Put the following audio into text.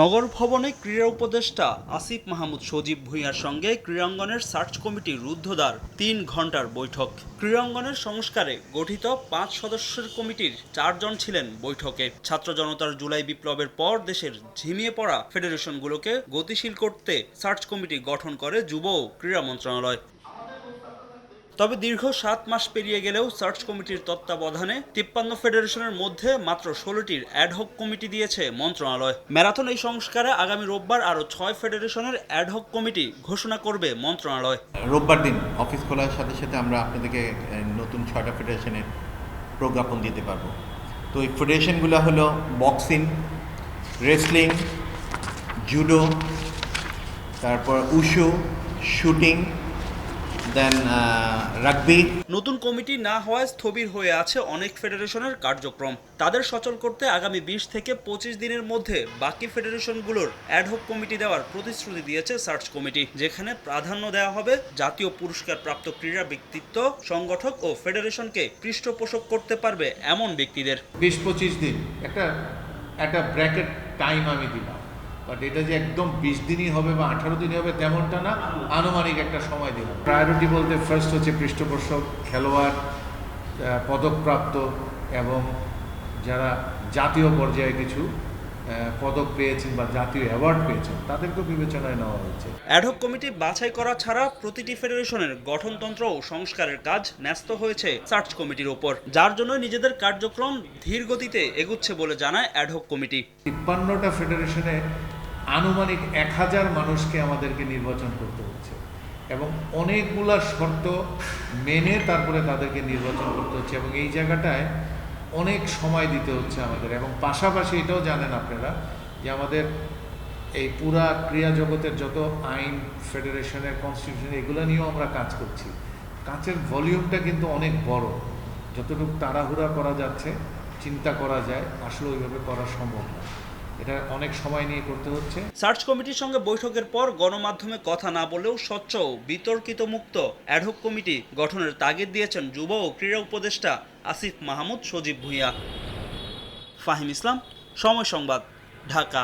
নগর ভবনে ক্রীড়া উপদেষ্টা আসিফ মাহমুদ সজীব ভূঁইয়ার সঙ্গে ক্রীড়াঙ্গনের সার্চ কমিটির রুদ্ধদ্বার তিন ঘণ্টার বৈঠক। ক্রীড়াঙ্গনের সংস্কারে গঠিত পাঁচ সদস্যের কমিটির চারজন ছিলেন বৈঠকে। ছাত্র জনতার জুলাই বিপ্লবের পর দেশের ঝিমিয়ে পড়া ফেডারেশনগুলোকে গতিশীল করতে সার্চ কমিটি গঠন করে যুব ও ক্রীড়া মন্ত্রণালয়। তবে দীর্ঘ সাত মাস পেরিয়ে গেলেও সার্চ কমিটির তত্ত্বাবধানে তিপ্পান্ন ফেডারেশনের মধ্যে মাত্র ষোলোটির অ্যাডহক কমিটি দিয়েছে মন্ত্রণালয়। ম্যারাথন এই সংস্কারে আগামী রোববার আরও ছয় ফেডারেশনের অ্যাডহক কমিটি ঘোষণা করবে মন্ত্রণালয়। রোববার দিন অফিস খোলার সাথে সাথে আমরা আপনাদেরকে নতুন ছয়টা ফেডারেশনের প্রজ্ঞাপন দিতে পারব। তো এই ফেডারেশনগুলো হলো বক্সিং, রেসলিং, জুডো, তারপর উশু, শুটিং দেন রাগবি নতুন কমিটি না হওয়ায় স্থবির হয়ে আছে অনেক ফেডারেশনের কার্যক্রম। তাদের সচল করতে আগামী বিশ থেকে পঁচিশ দিনের মধ্যে বাকি ফেডারেশনগুলোর অ্যাডহক কমিটি দেওয়ার প্রতিশ্রুতি দিয়েছে সার্চ কমিটি যেখানে প্রাধান্য দেওয়া হবে জাতীয় পুরস্কার প্রাপ্ত ক্রীড়া ব্যক্তিত্ব সংগঠক ও ফেডারেশনকে পৃষ্ঠপোষক করতে পারবে এমন ব্যক্তিদের। বিশ পঁচিশ দিন একটা একটা ব্র্যাকেট টাইম আমি দিলাম। বাট এটা যে একদম বিশ দিনই হবে বা আঠারো দিনই হবে তেমনটা না আনুমানিক একটা সময় দিলাম প্রায়োরিটি বলতে ফার্স্ট হচ্ছে পৃষ্ঠপোষক খেলোয়াড় পদকপ্রাপ্ত এবং যারা জাতীয় পর্যায়ে কিছু পদক পেয়েছেন বা জাতীয় অ্যাওয়ার্ড পেয়েছেন তাদেরকেও বিবেচনায় নেওয়া হয়েছে। অ্যাডহক কমিটি বাছাই করা ছাড়া প্রতিটি ফেডারেশনের গঠনতন্ত্র ও সংস্কারের কাজ ন্যস্ত হয়েছে সার্চ কমিটির ওপর যার জন্য নিজেদের কার্যক্রম ধীর গতিতে এগুচ্ছে বলে জানায় অ্যাডহক কমিটি তিপ্পান্নটা ফেডারেশনে আনুমানিক এক হাজার মানুষকে আমাদেরকে নির্বাচন করতে হচ্ছে। এবং অনেকগুলা শর্ত মেনে তারপরে তাদেরকে নির্বাচন করতে হচ্ছে এবং এই জায়গাটায় অনেক সময় দিতে হচ্ছে আমাদের। এবং পাশাপাশি এটাও জানেন আপনারা যে আমাদের এই পুরা ক্রিয়া জগতের যত আইন, ফেডারেশনের কনস্টিটিউশন এগুলো নিয়েও আমরা কাজ করছি। কাজের ভলিউমটা কিন্তু অনেক বড়। যতটুকু তাড়াহুড়া করা যাচ্ছে, চিন্তা করা যায়, আসলে ওইভাবে করা সম্ভব না। এটা অনেক সময় নিয়ে করতে হচ্ছে। সার্চ কমিটির সঙ্গে বৈঠকের পর গণমাধ্যমে কথা না বলেও স্বচ্ছ ও বিতর্কিত মুক্ত অ্যাডহক কমিটি গঠনের তাগিদ দিয়েছেন যুব ও ক্রীড়া উপদেষ্টা আসিফ মাহমুদ সজীব ভূঁইয়া। ফাহিম ইসলাম, সময় সংবাদ, ঢাকা।